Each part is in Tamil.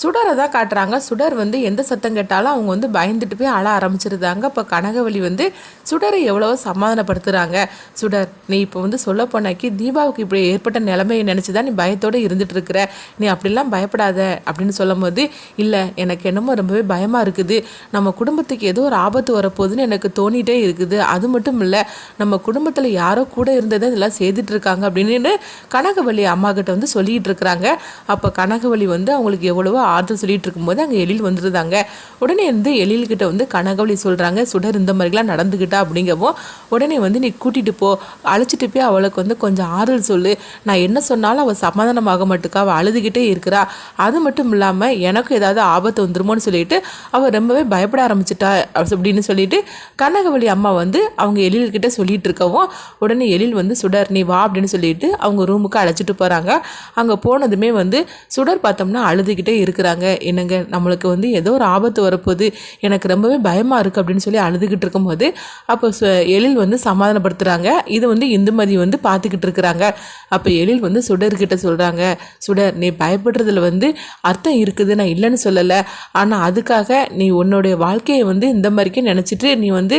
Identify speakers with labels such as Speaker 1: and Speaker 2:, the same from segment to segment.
Speaker 1: சுடரை தான் காட்டுறாங்க. சுடர் வந்து எந்த சத்தம் கேட்டாலும் அவங்க வந்து பயந்துட்டு போய் அழ ஆரம்பிச்சிருந்தாங்க அப்போ கனகவலி வந்து சுடரை எவ்வளவோ சமாதானப்படுத்துகிறாங்க சுடர் நீ இப்போ வந்து சொல்ல போனாக்கி தீபாவுக்கு இப்படி ஏற்பட்ட நிலைமையை நினச்சி தான் நீ பயத்தோடு இருந்துட்டு இருக்கிற நீ அப்படிலாம் பயப்படாத அப்படின்னு சொல்லும் போது இல்லை எனக்கு என்னமோ ரொம்பவே பயமாக இருக்குது. நம்ம குடும்பத்துக்கு ஏதோ ஒரு ஆபத்து வரப்போகுதுன்னு எனக்கு தோணிகிட்டே இருக்குது. அது மட்டும் இல்லை நம்ம குடும்பத்தில் யாரோ கூட இருந்ததை இதெல்லாம் செய்துட்டு இருக்காங்க அப்படின்னு கனகவல்லி அம்மா கிட்ட வந்து சொல்லிட்டு இருக்கிறாங்க அப்போ கனகவல்லி வந்து அவங்களுக்கு எவ்வளவோ ஆறுதல் சொல்லிட்டு இருக்கும்போது அங்கே எழில் வந்துருந்தாங்க உடனே வந்து எழில்கிட்ட வந்து கனகவலி சொல்கிறாங்க சுடர் இந்த மாதிரிலாம் நடந்துக்கிட்டா அப்படிங்கவும் உடனே வந்து நீ கூட்டிகிட்டு போ. அழைச்சிட்டு போய் அவளுக்கு வந்து கொஞ்சம் ஆறுதல் சொல்லு. நான் என்ன சொன்னாலும் அவள் சமாதானமாக மட்டுக்கா? அவள் அழுதுகிட்டே இருக்கிறா. அது மட்டும் இல்லாமல் எனக்கும் ஏதாவது ஆபத்து வந்துருமோன்னு சொல்லிட்டு அவள் ரொம்பவே பயப்பட ஆரம்பிச்சிட்டா அப்படின்னு சொல்லிட்டு கனகவலி அம்மா வந்து அவங்க எழில்கிட்ட சொல்லிட்டு இருக்கவும் உடனே எழில் வந்து சுடர் நீ வா அப்படின்னு சொல்லிட்டு அவங்க ரூமுக்கு அழைச்சிட்டு போகிறாங்க அங்கே போனதுமே வந்து சுடர் பார்த்தோம்னா அழுதுகிட்டே இருக்கிறாங்க. என்னங்க நம்மளுக்கு வந்து ஏதோ ஒரு ஆபத்து வரப்போகுது. எனக்கு ரொம்பவே பயமாக இருக்குது அப்படின்னு சொல்லி அழுதுகிட்டு இருக்கும்போது அப்போ சு- எழில் வந்து சமாதானப்படுத்துகிறாங்க இது வந்து இந்துமதி வந்து பார்த்துக்கிட்டு இருக்கிறாங்க. அப்போ எழில் வந்து சுடர்கிட்ட சொல்கிறாங்க சுடர் நீ பயப்படுறதுல வந்து அர்த்தம் இருக்குது. நான் இல்லைன்னு சொல்லலை. ஆனால் அதுக்காக நீ உன்னுடைய வாழ்க்கையை வந்து இந்த மாதிரிக்கே நினச்சிட்டு நீ வந்து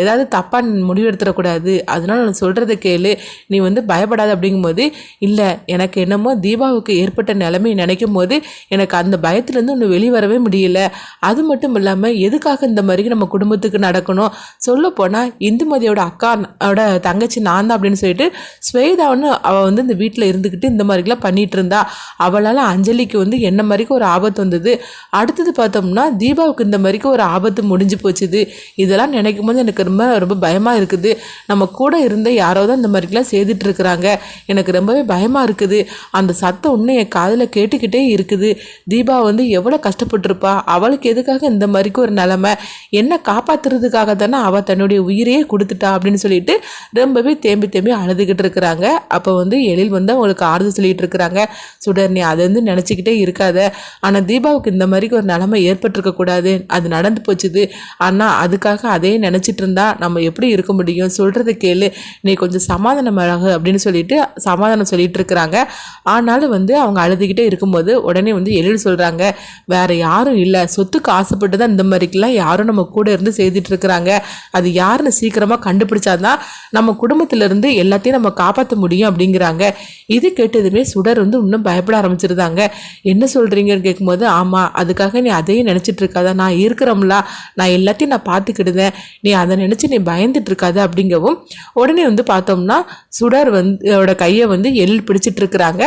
Speaker 1: ஏதாவது தப்பாக முடிவெடுத்துடக்கூடாது அதனால் நான் சொல்கிறத கேளு. நீ வந்து பயப்படாத. அப்படிங்கும்போது இல்லை எனக்கு என்னமோ தீபாவுக்கு ஏற்பட்ட நிலைமை நினைக்கும் போது எனக்கு அந்த பயத்துலேருந்து ஒன்று வெளிவரவே முடியல. அது மட்டும் இல்லாமல் எதுக்காக இந்த மாதிரி நம்ம குடும்பத்துக்கு நடக்கணும்? சொல்லப்போனால் இந்துமதியோட அக்காவோட தங்கச்சி நான் தான் அப்படின்னு சொல்லிட்டு ஸ்வேதான்னு அவள் வந்து இந்த வீட்டில் இருந்துக்கிட்டு இந்த மாதிரிலாம் பண்ணிகிட்டு இருந்தா அவளால் அஞ்சலிக்கு வந்து என்ன மாதிரிக்கு ஒரு ஆபத்து வந்தது? அடுத்தது பார்த்தோம்னா தீபாவுக்கு இந்த மாதிரிக்கு ஒரு ஆபத்து முடிஞ்சு போச்சுது. இதெல்லாம் நினைக்கும் போது எனக்கு ரொம்ப ரொம்ப பயமாக இருக்குது. நம்ம கூட இருந்த யாரோ தான் இந்த மாதிரிலாம் செய்துட்டு இருக்கிறாங்க எனக்கு ரொம்பவே பயமாக இருக்குது. அந்த சத்தம் இன்னும் என் காதில் கேட்டுக்கிட்டே இருக்குது. தீபா வந்து எவ்வளோ கஷ்டப்பட்டிருப்பா? அவளுக்கு எதுக்காக இந்த மாதிரிக்கு ஒரு நிலமை? என்ன காப்பாற்றுறதுக்காக தானே அவள் தன்னுடைய உயிரையே கொடுத்துட்டா அப்படின்னு சொல்லிட்டு ரொம்பவே தேம்பி தேம்பி அழுதுகிட்டு இருக்கிறாங்க. அப்போ வந்து எழில் வந்து அவங்களுக்கு ஆறுதல் சொல்லிட்டு இருக்கிறாங்க. சுடர் நீ அதை வந்து நினச்சிக்கிட்டே இருக்காத. ஆனால் தீபாவுக்கு இந்த மாதிரிக்கு ஒரு நிலமை ஏற்பட்டிருக்கக்கூடாது அது நடந்து போச்சுது. ஆனால் அதுக்காக அதே நினச்சிட்டு இருந்தா நம்ம எப்படி இருக்க முடியும்? சொல்கிறத கேளு. நீ கொஞ்சம் சமாதானமாக அப்படின்னு சொல்லிட்டு சமாதானம் சொல்லிட்டு இருக்கிறாங்க. ஆனாலும் வந்து அவங்க அழுதுகிட்டே இருக்கும்போது உடனே வந்து எழில் சொல்கிறாங்க வேறு யாரும் இல்லை. சொத்துக்கு ஆசைப்பட்டு தான் இந்த மாதிரிக்கெல்லாம் யாரும் நம்ம கூட இருந்து செய்துட்டு இருக்கிறாங்க. அது யாருன்னு சீக்கிரமாக கண்டுபிடிச்சாதான் நம்ம குடும்பத்திலேருந்து எல்லாத்தையும் நம்ம காப்பாற்ற முடியும் அப்படிங்கிறாங்க. இது கேட்டதுமே சுடர் வந்து இன்னும் பயப்பட ஆரம்பிச்சிருந்தாங்க. என்ன சொல்கிறீங்கன்னு கேட்கும்போது ஆமாம் அதுக்காக நீ அதையும் நினச்சிட்டு இருக்காத. நான் இருக்கிறோம்ல. நான் எல்லாத்தையும் நான் பார்த்துக்கிடுதேன். நீ அதை நினச்சி நீ பயந்துட்டு இருக்காத அப்படிங்கவும் உடனே வந்து பார்த்தோம்னா சுடர் வந்து கையை வந்து எழில் பிடிச்சிட்டு இருக்கிறாங்க.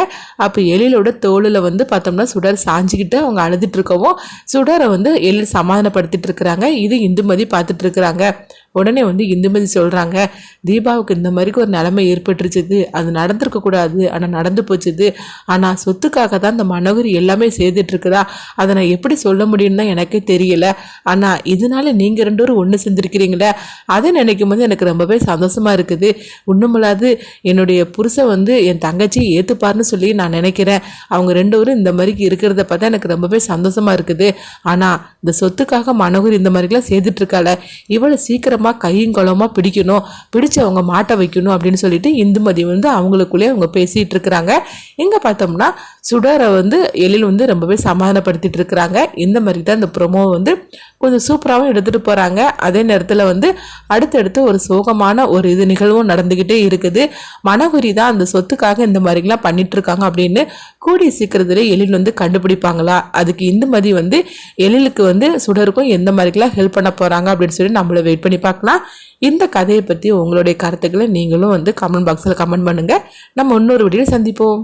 Speaker 1: அப்போ எழிலோட தோளில் வந்து பார்த்தோம்னா சுடர் சாஞ்சிக்கிட்டு அவங்க அழுதுட்டு இருக்கவும் சுடரை வந்து எழில் சமாதானப்படுத்திட்டு இருக்கிறாங்க. இது இந்துமதி பார்த்துட்டு இருக்கிறாங்க. உடனே வந்து இந்துமதி சொல்கிறாங்க தீபாவுக்கு இந்த மாதிரிக்கு ஒரு நிலைமை ஏற்பட்டுருச்சுது. அது நடந்திருக்க கூடாது. ஆனால் நடந்து போச்சுது. ஆனால் சொத்துக்காக தான் இந்த மனோகரி எல்லாமே செய்துட்டு அதை நான் எப்படி சொல்ல முடியும்னு எனக்கே தெரியல. ஆனால் இதனால நீங்கள் ரெண்டு பேரும் ஒன்று செஞ்சுருக்கிறீங்களே? அதை நினைக்கும் போது எனக்கு ரொம்பவே சந்தோஷமாக இருக்குது. ஒன்றுமில்லாது என்னுடைய புருஷன் வந்து என் தங்கச்சி ஏற்றுப்பார்னு சொல்லி நான் நினைக்கிறேன். அவங்க ரெண்டு பேரும் இந்த மாதிரிக்கு இருக்கிறத பார்த்தா எனக்கு ரொம்பவே சந்தோஷமாக இருக்குது. ஆனால் இந்த சொத்துக்காக மனோகர் இந்த மாதிரிலாம் செய்துட்டு இவ்வளோ சீக்கிரம் சீக்கிரமாக கையும் குளமாக பிடிக்கணும். பிடிச்சு அவங்க மாட்ட வைக்கணும் அப்படின்னு சொல்லிட்டு இந்துமதி வந்து அவங்களுக்குள்ளேயே அவங்க பேசிகிட்டு இருக்கிறாங்க. இங்கே பார்த்தோம்னா சுடரை வந்து எழில் வந்து ரொம்பவே சமாதானப்படுத்திட்டு இருக்கிறாங்க இந்த மாதிரி தான் இந்த ப்ரொமோ வந்து கொஞ்சம் சூப்பராகவும் எடுத்துகிட்டு போகிறாங்க அதே நேரத்தில் வந்து அடுத்தடுத்து ஒரு சோகமான ஒரு இது நிகழ்வும் நடந்துக்கிட்டே இருக்குது. மனகுரி தான் அந்த சொத்துக்காக இந்த மாதிரிலாம் பண்ணிகிட்ருக்காங்க அப்படின்னு கூடிய சீக்கிரத்தில் எழில் வந்து கண்டுபிடிப்பாங்களா? அதுக்கு இந்த மாதிரி வந்து எழிலுக்கு வந்து சுடருக்கும் எந்த மாதிரிலாம் ஹெல்ப் பண்ண போகிறாங்க அப்படின்னு சொல்லி நம்மள வெயிட் பண்ணி பார்க்கலாம். இந்த கதையை பற்றி உங்களுடைய கருத்துக்களை நீங்களும் வந்து கமெண்ட் பாக்ஸில் கமெண்ட் பண்ணுங்கள் நம்ம இன்னொரு வீடியோ சந்திப்போம்.